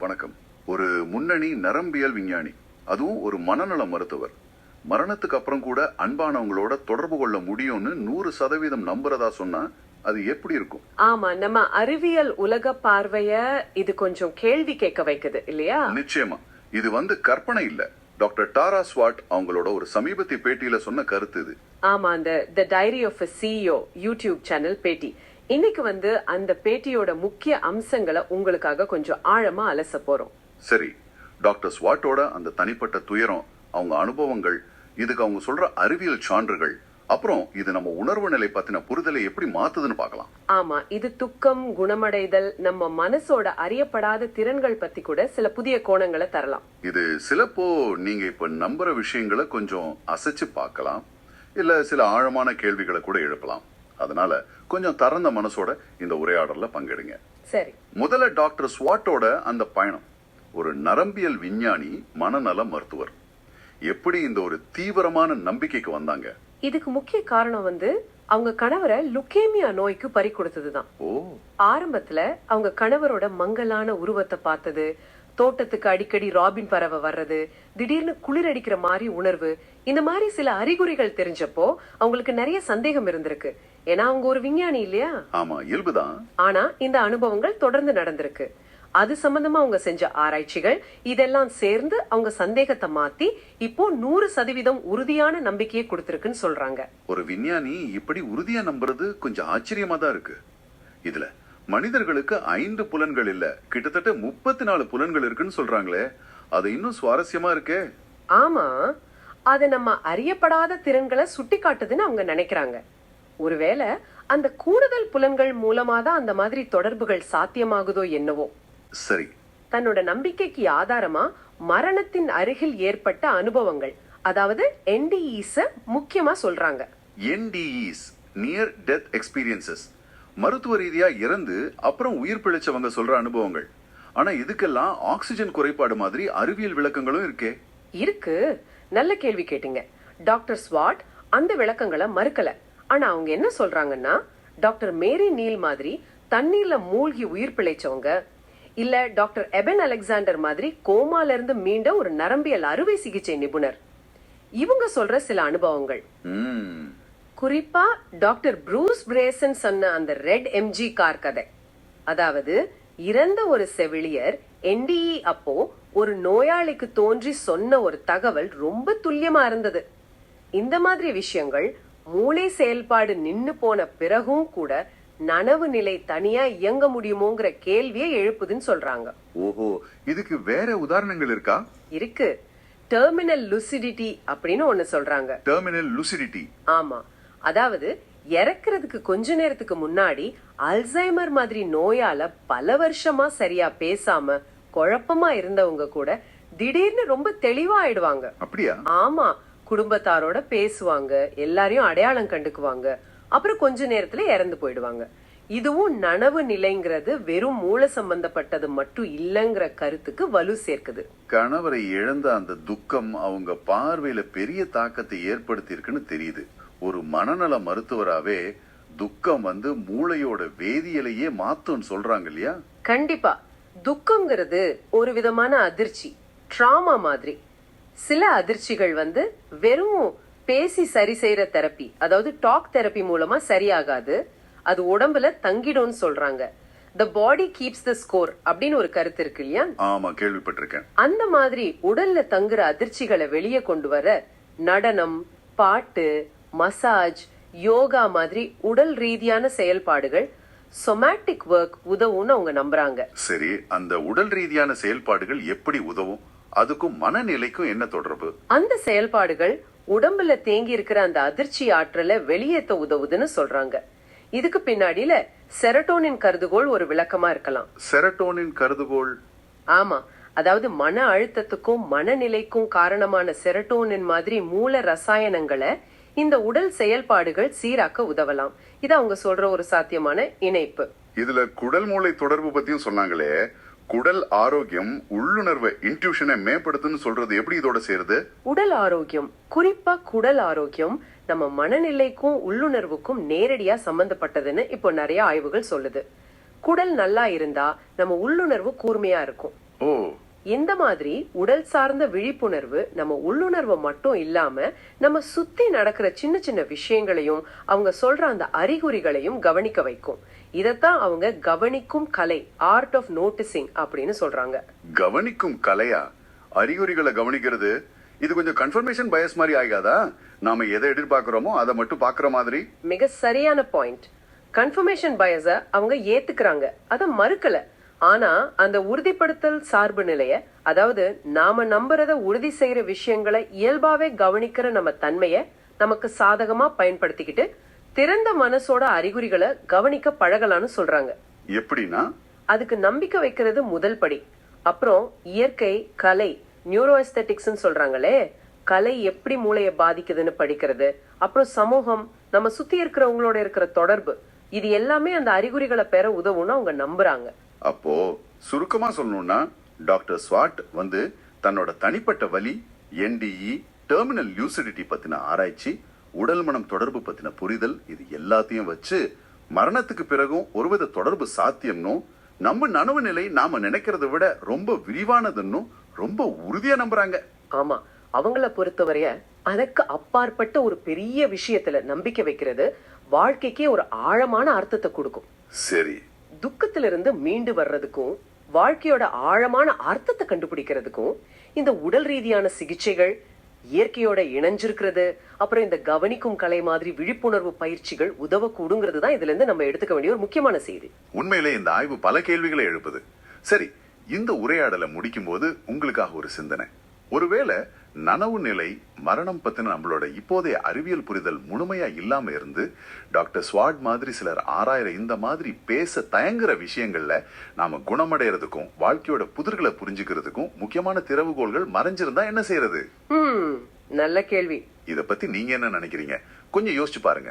வணக்கம். ஒரு முன்னணி நரம்பியல் விஞ்ஞானி அதுவும் ஒரு மனநல மருத்துவர். மரணத்துக்கு அப்புறம் கூட அன்பானவங்களோட தொடர்பு கொள்ள முடியும்னு நூறு சதவீதம் நம்புறதா சொன்னா அது எப்படி இருக்கும்? ஆமா நம்ம அறிவியல் உலக பார்வைய இது கொஞ்சம் கேள்வி கேட்க வைக்குது இல்லையா? நிச்சயமா. இது வந்து கற்பனை இல்ல. டாக்டர் டாரா ஸ்வாட் அவங்களோட ஒரு சமீபத்திய பேட்டியில சொன்ன கருத்து இது. ஆமா அந்த the diary of CEO YouTube channel பேட்டி. இன்னைக்கு வந்து அந்த பேட்டியோட முக்கிய அம்சங்களை உங்களுக்காக கொஞ்சம் ஆழமா அலச போறோம். சரி டாக்டர் ஸ்வாட்டோட அந்த தனிப்பட்ட துயரம் அவங்க அனுபவங்கள் இதுக்கு அவங்க சொல்ற அறிவியல் சான்றுகள் அப்புறம் இது நம்ம உணர்வு நிலை பத்தின புரிதலை எப்படி மாத்துதுன்னு பார்க்கலாம். ஆமா இது துக்கம் குணமடைதல் நம்ம மனசோட அறியப்படாத திறன்கள் பத்தி கூட சில புதிய கோணங்களை தரலாம். இது சிலப்போ நீங்க இப்ப நம்புற விஷயங்களை கொஞ்சம் அசைச்சு பார்க்கலாம். இல்ல சில ஆழமான கேள்விகளை கூட எழுப்பலாம். அதனால கொஞ்சம் திறந்த மனசோட இந்த உரையாடல்ல பங்கெடுங்க. சரி. முதல்ல டாக்டர் ஸ்வாட்டோட அந்த பயணம். ஒரு நரம்பியல் விஞ்ஞானி மனநல மருத்துவர். எப்படி இந்த ஒரு தீவிரமான நம்பிக்கைக்கு வந்தாங்க? இதுக்கு முக்கிய காரணம் வந்து அவங்க கணவரை லுக்கேமியா நோய்க்கு பறி கொடுத்ததுதான். ஓ. ஆரம்பத்துல அவங்க கணவரோட மங்கலான உருவத்தை பார்த்தது தோட்டத்துக்கு அடிக்கடி ராபின் பறவை வர்றது திடீர்னு குளிர் அடிக்கிற மாதிரி உணர்வு இந்த மாதிரி சில அறிகுறிகள் தெரிஞ்சப்போ அவங்களுக்கு நிறைய சந்தேகம் இருந்திருக்கு. ஏன்னா அவங்க ஒரு விஞ்ஞானி இல்லையா? ஆமா இயல்புதான். ஆனா இந்த அனுபவங்கள் தொடர்ந்து நடந்திருக்கு. அது சம்பந்தமா அவங்க செஞ்ச ஆராய்ச்சிகள் இதெல்லாம் சேர்ந்து அவங்க சந்தேகத்தை மாத்தி இப்போ நூறு சதவீதம் உறுதியான நம்பிக்கையை கொடுத்திருக்குன்னு சொல்றாங்க. ஒரு விஞ்ஞானி இப்படி உறுதியா நம்புறது கொஞ்சம் ஆச்சரியமா தான் இருக்கு. இதுல மனிதர்களுக்கு ஐந்து புலன்கள் இல்ல. கிட்டத்தட்ட முப்பத்தி நாலு புலன்கள் இருக்குன்னு சொல்றாங்களே. அது இன்னும் சுவாரஸ்யமா இருக்கே. ஆமா. அது நம்ம அறியப்படாத திறன்களை சுட்டி காட்டுதுன்னு அவங்க நினைக்கிறாங்க. ஒருவேளை அந்த கூடுதல் புலன்கள் மூலமா தான் அந்த மாதிரி தொடர்புகள் சாத்தியமாகுதோ என்னவோ. சரி. தன்னோட நம்பிக்கைக்கு ஆதாரமா மரணத்தின் அருகில் ஏற்பட்ட அனுபவங்கள். அதாவது என்டிஇஸ முக்கியமா சொல்றாங்க. என்டிஇஸ் நியர் டெத் எக்ஸ்பீரியன்சஸ் மருத்துவ ரீதியா இறந்து அப்புறம் உயிர் பிழைச்சவங்க சொல்ற அனுபவங்கள். ஆனா இதுக்கெல்லாம் ஆக்சிஜன் குறைபாடு மாதிரி அறிவியல் விளக்கங்களும் இருக்கே. இருக்கு. நல்ல கேள்வி கேட்டீங்க. டாக்டர் ஸ்வாட் அந்த விளக்கங்களை மறுக்கல. ஆனா அவங்க என்ன சொல்றாங்கன்னா டாக்டர் மேரி நீல் மாதிரி தண்ணீர்ல மூழ்கி உயிர் பிழைச்சவங்க இல்ல டாக்டர் எபன் அலெக்சாண்டர் மாதிரி கோமால இருந்து மீண்ட ஒரு நரம்பியல் அறுவை சிகிச்சை நிபுணர். இவங்க சொல்ற சில அனுபவங்கள். ம். குறிப்பா டாக்டர் ப்ரூஸ் பிரேசன் சொன்ன அந்த ரெட் எம்ஜி கார் கதை அதாவது இறந்த ஒரு செவிலியர் என்டிஇ அப்போ ஒரு நோயாளிக்கு தோன்றி சொன்ன ஒரு தகவல் ரொம்ப துல்லியமா இருந்தது. இந்த மாதிரி விஷயங்கள் மூளை செயல்பாடு நின்னு போன பிறகும் கூட நனவு நிலை தனியா இயங்க முடியுமோங்கிற கேள்வியை எழுப்புதுன்னு சொல்றாங்க. ஓஹோ இதுக்கு வேற உதாரணங்கள் இருக்கா? இருக்கு. டெர்மினல் லுசிடிட்டி அப்படின்னு ஒண்ணு சொல்றாங்க. டெர்மினல் லுசிடிட்டி ஆமா. அதாவது இறக்குறதுக்கு கொஞ்ச நேரத்துக்கு முன்னாடி அல்சைமர் மாதிரி நோயால பல வருஷமா சரியா பேசாம குழப்பமா இருந்தவங்க கூட திடீர்னு ரொம்ப தெளிவா ஆயிடுவாங்க அப்படியா? ஆமா குடும்பத்தாரோட பேசுவாங்க எல்லாரையும் அடையாளம் கண்டுக்குவாங்க. அப்புறம் கொஞ்ச நேரத்துல இறந்து போயிடுவாங்க. இதுவும் நனவு நிலைங்கிறது வெறும் மூல சம்பந்தப்பட்டது மட்டும் இல்லைங்கிற கருத்துக்கு வலு சேர்க்குது. கணவரை இழந்த அந்த துக்கம் அவங்க பார்வையில பெரிய தாக்கத்தை ஏற்படுத்தி இருக்குன்னு தெரியுது. ஒரு மனநல மருத்துவராவே துக்கம் வந்து மூளையோட வேதியியலையே மாத்தும்னு சொல்றாங்க இல்லையா? கண்டிப்பா. துக்கம்ங்கிறது ஒரு விதமான அதிர்ச்சி ட்ராமா மாதிரி. சில அதிர்ச்சிகள் வந்து வெறும் பேசி சரி செய்யற தெரப்பி அதாவது டாக் தெரப்பி மூலமா சரியாகாது அது உடம்புல தங்கிடும்னு சொல்றாங்க. த பாடி கீப்ஸ் த ஸ்கோர் அப்படின்னு ஒரு கருத்து இருக்கு இல்லையா? ஆமா கேள்விப்பட்டிருக்கேன். அந்த மாதிரி உடல்ல தங்குற அதிர்ச்சிகளை வெளியே கொண்டு வர நடனம் பாட்டு மசாஜ் யோகா மாதிரி உடல் ரீதியான செயல்பாடுகள் சொமேட்டிக் ஒர்க் உதவும்னு அவங்க நம்புறாங்க. சரி அந்த உடல் ரீதியான செயல்பாடுகள் எப்படி உதவும்? அதுக்கும் மனநிலைக்கும் என்ன தொடர்பு? அந்த செயல்பாடுகள் உடம்புல தேங்கி இருக்கிற அந்த அதிர்ச்சி ஆற்றலை வெளியேத்த உதவுதுன்னு சொல்றாங்க. இதுக்கு பின்னாடியில செரட்டோனின் கருதுகோள் ஒரு விளக்கமா இருக்கலாம். செரட்டோனின் கருதுகோள்? ஆமா அதாவது மன அழுத்தத்துக்கும் மனநிலைக்கும் காரணமான செரட்டோனின் மாதிரி மூல ரசாயனங்களை இந்த உடல் செயல்பாடுகள் சீராக்க உதவலாம். இது அவங்க சொல்ற ஒரு சாத்தியமான இணைப்பு. இதுல குடல் மூளை தொடர்பு பத்தியும் சொன்னாங்களே குடல் ஆரோக்கியம் உள்ளுணர்வை இன்ட்யூஷனை மேம்படுத்துன்னு சொல்றது எப்படி இதோட சேருது? உடல் ஆரோக்கியம். குறிப்பா குடல் ஆரோக்கியம் நம்ம மனநிலைக்கும் உள்ளுணர்வுக்கும் நேரடியா சம்பந்தப்பட்டதுன்னு இப்போ நிறைய ஆய்வுகள் சொல்லுது. குடல் நல்லா இருந்தா நம்ம உள்ளுணர்வு கூர்மையா இருக்கும். ஓ இந்த மாதிரி உடல் சார்ந்த விழிப்புணர்வு நம்ம உள்ளுணர்வு மட்டும் இல்லாம நம்ம சுத்தி நடக்கிற சின்ன சின்ன விஷயங்களையும் அவங்க சொல்ற அந்த அறிகுறிகளையும் கவனிக்க வைக்கும். இதத்தான் அவங்க கவனிக்கும் கலை ஆர்ட் ஆஃப் நோட்டிசிங் அப்படின்னு சொல்றாங்க. கவனிக்கும் கலையா? அறிகுறிகளை கவனிக்கிறது? இது கொஞ்சம் கன்ஃபர்மேஷன் பயஸ் மாதிரி ஆகாதா? நாம எதை எதிர்பார்க்கிறோமோ அதை மட்டும் பாக்குற மாதிரி? மிக சரியான பாயிண்ட் கன்ஃபர்மேஷன் பயஸ அவங்க ஏத்துக்கிறாங்க. அத மறுக்கல. ஆனா அந்த உறுதிப்படுத்தல் சார்பு நிலைய அதாவது நாம நம்புறத உறுதி செய்யற விஷயங்களை இயல்பாவே கவனிக்கிற நம்ம தன்மைய நமக்கு சாதகமா பயன்படுத்திக்கிட்டு திறந்த மனசோட அறிகுறிகளை கவனிக்க பழகலாம்னு சொல்றாங்க. எப்படின்னா? அதுக்கு நம்பிக்கை வைக்கிறது முதல் படி. அப்புறம் இயற்கை கலை நியூரோ எஸ்தெட்டிக்ஸ் சொல்றாங்களே கலை எப்படி மூளையை பாதிக்குதுன்னு படிக்கிறது அப்புறம் சமூகம் நம்ம சுத்தி இருக்கிறவங்களோட இருக்கிற தொடர்பு இது எல்லாமே அந்த அறிகுறிகளை பெற உதவும்னு அவங்க நம்புறாங்க. அப்போ சுருக்கமா சொல்லணும்னா டாக்டர் ஸ்வாட் வந்து தன்னோட தனிப்பட்ட வலி என்டிஇ டெர்மினல் லியூசிடிட்டி பத்தின ஆராய்ச்சி உடல் மனம் தொடர்பு பத்தின புரிதல் இது எல்லாத்தையும் வச்சு மரணத்துக்கு பிறகும் ஒருவித தொடர்பு சாத்தியம்னும் நம்ம நனவு நிலை நாம நினைக்கிறத விட ரொம்ப விரிவானதுன்னும் ரொம்ப உறுதியா நம்புறாங்க. ஆமா. அவங்கள பொறுத்தவரைய அதற்கு அப்பாற்பட்ட ஒரு பெரிய விஷயத்துல நம்பிக்கை வைக்கிறது வாழ்க்கைக்கே ஒரு ஆழமான அர்த்தத்தை கொடுக்கும். சரி. துக்கத்திலிருந்து மீண்டு வர்றதுக்கும் வாழ்க்கையோட ஆழமான அர்த்தத்தை கண்டுபிடிக்கிறதுக்கும் இந்த உடல் ரீதியான சிகிச்சைகள் இயற்கையோட இணைஞ்சிருக்கிறது அப்புறம் இந்த கவனிக்கும் கலை மாதிரி விழிப்புணர்வு பயிற்சிகள் உதவக்கூடுங்கிறது தான் இதுல இருந்து நம்ம எடுத்துக்க வேண்டிய ஒரு முக்கியமான செய்தி. உண்மையிலே இந்த ஆய்வு பல கேள்விகளை எழுப்புது. சரி இந்த உரையாடலை முடிக்கும் போது உங்களுக்காக ஒரு சிந்தனை. ஒருவேளை நனவு நிலை மரணம் பத்தின நம்மளோட இப்போதைய அறிவியல் புரிதல் முழுமையா இல்லாம இருந்து டாக்டர் ஸ்வாட் மாதிரி சிலர் ஆராயிற இந்த மாதிரி பேச தயங்குற விஷயங்கள்ல நாம குணமடைறதுக்கும் வாழ்க்கையோட புதிர்களை புரிஞ்சுக்கிறதுக்கும் முக்கியமான திறவுகோள்கள் மறைஞ்சிருந்தா என்ன செய்யறது? நல்ல கேள்வி. இத பத்தி நீங்க என்ன நினைக்கிறீங்க? கொஞ்சம் யோசிச்சு பாருங்க.